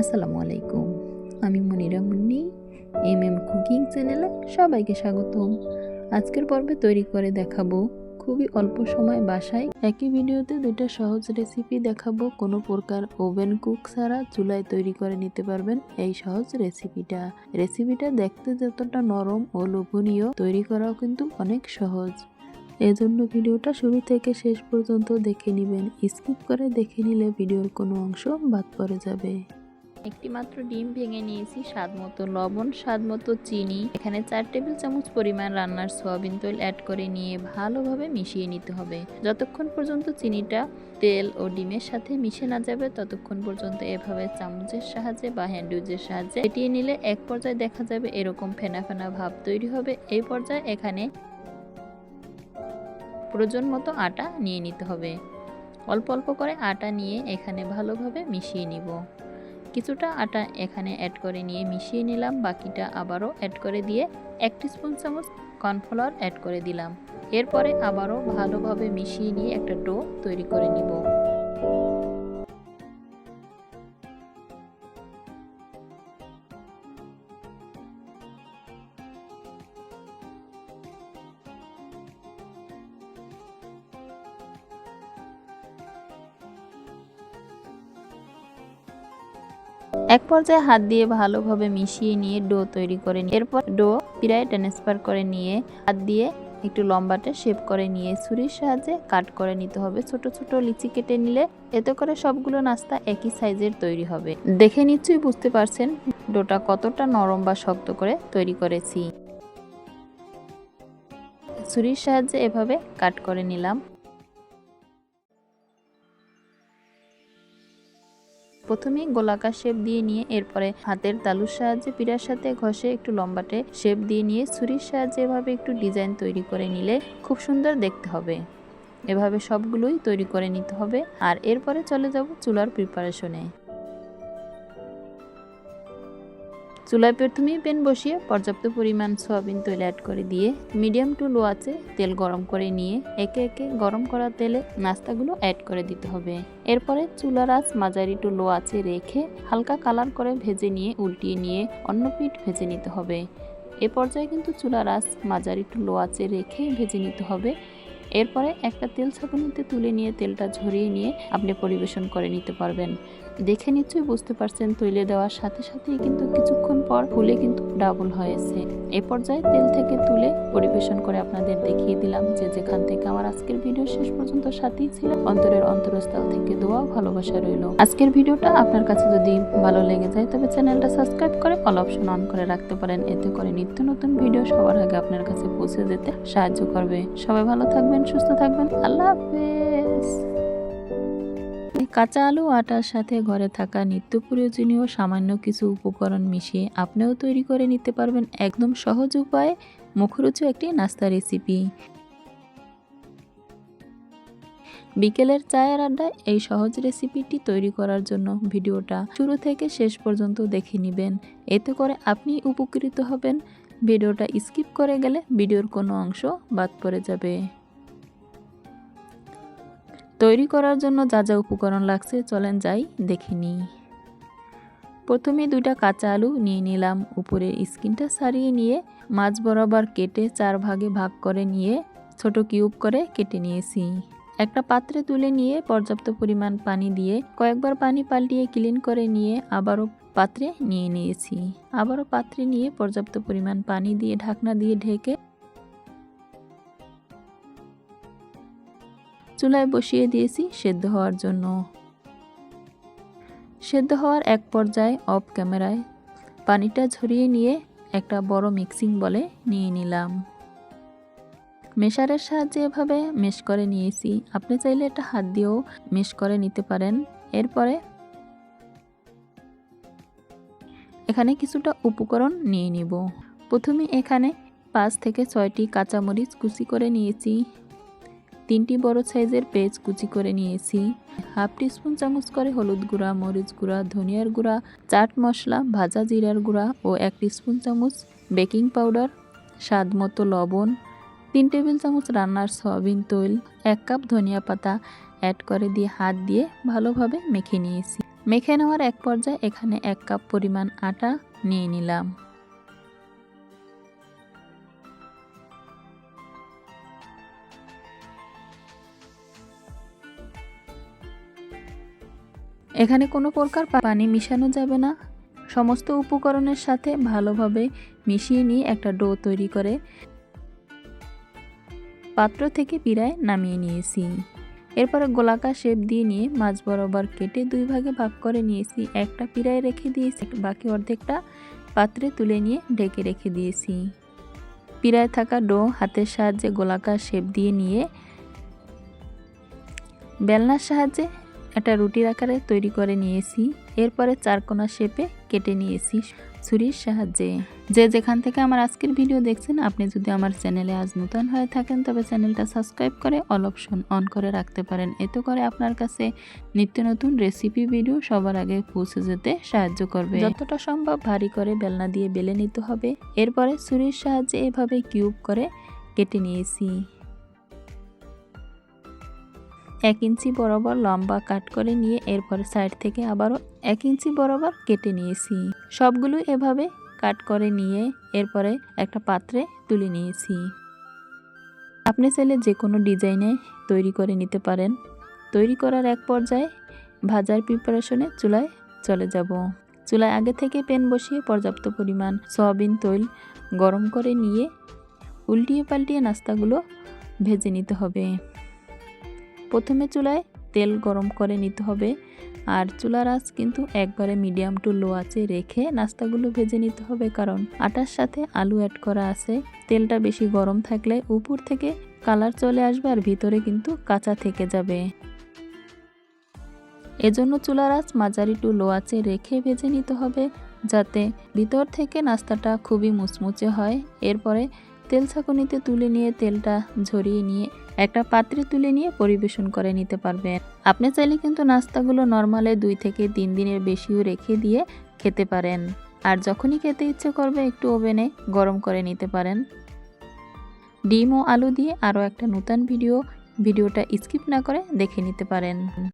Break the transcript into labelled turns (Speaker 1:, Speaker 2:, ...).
Speaker 1: আসসালামু আলাইকুম। আমি Monira Munni M M cooking চ্যানেলে সবাইকে স্বাগতম। আজকের পর্বে তৈরি করে দেখাবো খুবই অল্প সময় বাসায় একই ভিডিওতে দুইটা সহজ রেসিপি দেখাবো। কোনো প্রকার ওভেন কুক ছাড়া চুলায় তৈরি করে নিতে পারবেন এই সহজ রেসিপিটা রেসিপিটা দেখতে যতটা নরম ও লোভনীয়, তৈরি করাও কিন্তু অনেক সহজ। এজন্য ভিডিওটা শুরু থেকে শেষ পর্যন্ত দেখে নেবেন। স্কিপ করে দেখে নিলে ভিডিওর কোনো অংশ বাদ পড়ে যাবে। একটি মাত্র ডিম ভেঙে নিয়েছি, স্বাদ মতো লবণ, স্বাদ মতো চিনি। এখানে চার টেবিল চামচ পরিমাণ রান্নার সয়াবিন তেল অ্যাড করে নিয়ে ভালোভাবে মিশিয়ে নিতে হবে। যতক্ষণ পর্যন্ত চিনিটা তেল ও ডিমের সাথে মিশে না যাবে, ততক্ষণ পর্যন্ত এভাবে চামচের সাহায্যে বা হ্যান্ডউইচের সাহায্যে ফেটিয়ে নিলে এক পর্যায়ে দেখা যাবে এরকম ফেনা ফেনা ভাব তৈরি হবে। এই পর্যায়ে এখানে প্রয়োজন মতো আটা নিয়ে নিতে হবে। অল্প অল্প করে আটা নিয়ে এখানে ভালোভাবে মিশিয়ে নিব। কিছুটা আটা এখানে অ্যাড করে নিয়ে মিশিয়ে নিলাম, বাকিটা আবারও অ্যাড করে দিয়ে এক স্পুন চামচ কর্নফ্লাওয়ার অ্যাড করে দিলাম। এরপরে আবারও ভালোভাবে মিশিয়ে নিয়ে একটা ডো তৈরি করে নিব। এক পর্যায়ে হাত দিয়ে ভালোভাবে মিশিয়ে নিয়ে ডো তৈরি করে নিয়ে, এরপর ডো প্রায় ট্রান্সফার করে নিয়ে হাত দিয়ে একটু লম্বাটে শেপ করে নিয়ে ছুরির সাহায্যে কাট করে নিতে হবে। ছোট ছোট লিচি কেটে নিলে এতে করে সবগুলো নাস্তা একই সাইজের তৈরি হবে। দেখে নিশ্চয়ই বুঝতে পারছেন ডোটা কতটা নরম বা শক্ত করে তৈরি করেছি। ছুরির সাহায্যে এভাবে কাট করে নিলাম। প্রথমেই গোলাকার শেপ দিয়ে নিয়ে এরপরে হাতের তালুর সাহায্যে পিড়ার সাথে ঘষে একটু লম্বাটে শেপ দিয়ে নিয়ে ছুরির সাহায্যে এভাবে একটু ডিজাইন তৈরি করে নিলে খুব সুন্দর দেখতে হবে। এভাবে সবগুলোই তৈরি করে নিতে হবে। আর এরপরে চলে যাব চুলার প্রিপারেশনে চুলায় প্রথমেই প্যান বসিয়ে পর্যাপ্ত পরিমাণ সয়াবিন তৈল অ্যাড করে দিয়ে মিডিয়াম টু লো আছে তেল গরম করে নিয়ে একে একে গরম করা তেলে নাস্তাগুলো অ্যাড করে দিতে হবে। এরপরে চুলার আঁচ মাঝারি টু লো আছে রেখে হালকা কালার করে ভেজে নিয়ে উল্টিয়ে নিয়ে অন্য পিঠ ভেজে নিতে হবে। এ পর্যায়ে কিন্তু চুলার আঁচ মাঝারি টু লো আছে রেখে ভেজে নিতে হবে। এরপরে একটা তেল ছাঁকুনিতে তুলে নিয়ে তেলটা ঝরিয়ে নিয়ে আপনি পরিবেশন করে নিতে পারবেন। দেখে নিশ্চয়ই বুঝতে পারছেন, তৈলে দেওয়ার সাথে সাথেই কিন্তু কিছুক্ষণ পর ফুলে কিন্তু ডাবল হয়েছে। এ পর্যায়ে তেল থেকে তুলে পরিবেশন করে আপনাদের দেখিয়ে দিলাম যে যেখান থেকে আমার আজকের ভিডিও শেষ পর্যন্ত সাথেই ছিল, অন্তরের অন্তরস্থল থেকে দোয়া ভালোবাসা রইল। আজকের ভিডিওটা আপনার কাছে যদি ভালো লেগে যায়, তবে চ্যানেলটা সাবস্ক্রাইব করে অল অপশন অন করে রাখতে পারেন। এতে করে নিত্য নতুন ভিডিও সবার আগে আপনার কাছে পৌঁছে যেতে সাহায্য করবে। সবাই ভালো থাকবেন, সুস্থ থাকবেন। আল্লাহ হাফেজ। কাঁচা আলু আটার সাথে ঘরে থাকা নিত্য প্রয়োজনীয় সামান্য কিছু উপকরণ মিশিয়ে আপনিও তৈরি করে নিতে পারবেন একদম সহজ উপায়ে মুখরোচক একটি নাস্তা রেসিপি বিকেলের চায়ের আড্ডায় এই সহজ রেসিপিটি তৈরি করার জন্য ভিডিওটা শুরু থেকে শেষ পর্যন্ত দেখে নেবেন। এতে করে আপনি উপকৃত হবেন। ভিডিওটা স্কিপ করে গেলে ভিডিওর কোনো অংশ বাদ পড়ে যাবে। তৈরি করার জন্য যা যা উপকরণ লাগছে, চলেন যাই, দেখে নিই। প্রথমে দুইটা কাঁচা আলু নিয়ে নিলাম। উপরে স্কিনটা সারিয়ে নিয়ে মাছ বরাবর কেটে চার ভাগে ভাগ করে নিয়ে ছোট কিউব করে কেটে নিয়েছি। একটা পাত্রে তুলে নিয়ে পর্যাপ্ত পরিমাণ পানি দিয়ে কয়েকবার পানি পাল্টিয়ে ক্লিন করে নিয়ে আবারও পাত্রে নিয়ে নিয়েছি। আবারও পাত্রে নিয়ে পর্যাপ্ত পরিমাণ পানি দিয়ে ঢাকনা দিয়ে ঢেকে চুলায় বসিয়ে দিয়েছি সেদ্ধ হওয়ার জন্য। সেদ্ধ হওয়ার এক পর্যায়ে অফ ক্যামেরায় পানিটা ঝরিয়ে নিয়ে একটা বড় মিক্সিং বলে নিয়ে নিলাম। মেশারের সাহায্যে এভাবে মেশ করে নিয়েছি। আপনি চাইলে এটা হাত দিয়েও মেশ করে নিতে পারেন। এরপরে এখানে কিছুটা উপকরণ নিয়ে নিব। প্রথমে এখানে পাঁচ থেকে ছয়টি কাঁচামরিচ কুচি করে নিয়েছি। তিনটি বড় সাইজের পেঁয়াজ কুচি করে নিয়েছি। হাফ টিস্পুন চামচ করে হলুদ গুঁড়া, মরিচ গুঁড়া, ধনিয়ার গুঁড়া, চাট মশলা, ভাজা জিরার গুঁড়া ও এক টিস্পুন চামচ বেকিং পাউডার, স্বাদ মতো লবণ, তিন টেবিল চামচ রান্নার সয়াবিন তৈল, এক কাপ ধনিয়া পাতা অ্যাড করে দিয়ে হাত দিয়ে ভালোভাবে মেখে নিয়েছি। মেখে নেওয়ার এক পর্যায়ে এখানে এক কাপ পরিমাণ আটা নিয়ে নিলাম। এখানে কোনো প্রকার পানি মিশানো যাবে না। সমস্ত উপকরণের সাথে ভালোভাবে মিশিয়ে নিয়ে একটা ডো তৈরি করে পাত্র থেকে পিড়ায় নামিয়ে নিয়েছি। এরপরে গোলাকার শেপ দিয়ে নিয়ে মাছ বরাবর কেটে দুই ভাগে ভাগ করে নিয়েছি। একটা পিড়ায় রেখে দিয়েছি, বাকি অর্ধেকটা পাত্রে তুলে নিয়ে ঢেকে রেখে দিয়েছি। পিড়ায় থাকা ডো হাতের সাহায্যে গোলাকার শেপ দিয়ে নিয়ে বেলনার সাহায্যে একটা রুটির আকারে তৈরি করে নিয়েছি। এরপরে চারকোনা শেপে কেটে নিয়েছি ছুরির সাহায্যে। যে যেখান থেকে আমার আজকের ভিডিও দেখছেন, আপনি যদি আমার চ্যানেলে আজ নতুন হয়ে থাকেন, তবে চ্যানেলটা সাবস্ক্রাইব করে অল অপশন অন করে রাখতে পারেন। এতে করে আপনার কাছে নিত্য নতুন রেসিপি ভিডিও সবার আগে পৌঁছে যেতে সাহায্য করবে। যতটা সম্ভব ভারী করে বেলনা দিয়ে বেলে নিতে হবে। এরপরে ছুরির সাহায্যে এভাবে কিউব করে কেটে নিয়েছি। এক ইঞ্চি বরাবর লম্বা কাট করে নিয়ে এরপরে সাইড থেকে আবারও এক ইঞ্চি বরাবর কেটে নিয়েছি। সবগুলো এভাবে কাট করে নিয়ে এরপরে একটা পাত্রে তুলে নিয়েছি। আপনি চাইলে যে কোনো ডিজাইনে তৈরি করে নিতে পারেন। তৈরি করার এক পর্যায়ে ভাজার প্রিপারেশনে চুলায় চলে যাব। চুলায় আগে থেকে প্যান বসিয়ে পর্যাপ্ত পরিমাণ সয়াবিন তৈল গরম করে নিয়ে উল্টিয়ে পাল্টিয়ে নাস্তাগুলো ভেজে নিতে হবে। প্রথমে চুলায় তেল গরম করে নিতে হবে। আর চুলার আঁচ কিন্তু একবারে মিডিয়াম টু লো আঁচে রেখে নাস্তাগুলো ভেজে নিতে হবে কারণ আটার সাথে আলু অ্যাড করা আছে। তেলটা বেশি গরম থাকলে উপর থেকে কালার চলে আসবে আর ভিতরে কিন্তু কাঁচা থেকে যাবে। এজন্য চুলার আঁচ মাঝারি টু লো আঁচে রেখে ভেজে নিতে হবে যাতে ভিতর থেকে নাস্তাটা খুবই মুচমুচে হয়। এরপরে তেল ছাঁকুনিতে তুলে নিয়ে তেলটা ঝরিয়ে নিয়ে একটা পাত্রে তুলে নিয়ে পরিবেশন করে নিতে পারবেন। আপনি চাইলে কিন্তু নাস্তাগুলো নর্মালে দুই থেকে তিন দিনের বেশিও রেখে দিয়ে খেতে পারেন। আর যখনই খেতে ইচ্ছে করবে একটু ওভেনে গরম করে নিতে পারেন। ডিম ও আলু দিয়ে আরও একটা নতুন ভিডিও, ভিডিওটা স্কিপ না করে দেখে নিতে পারেন।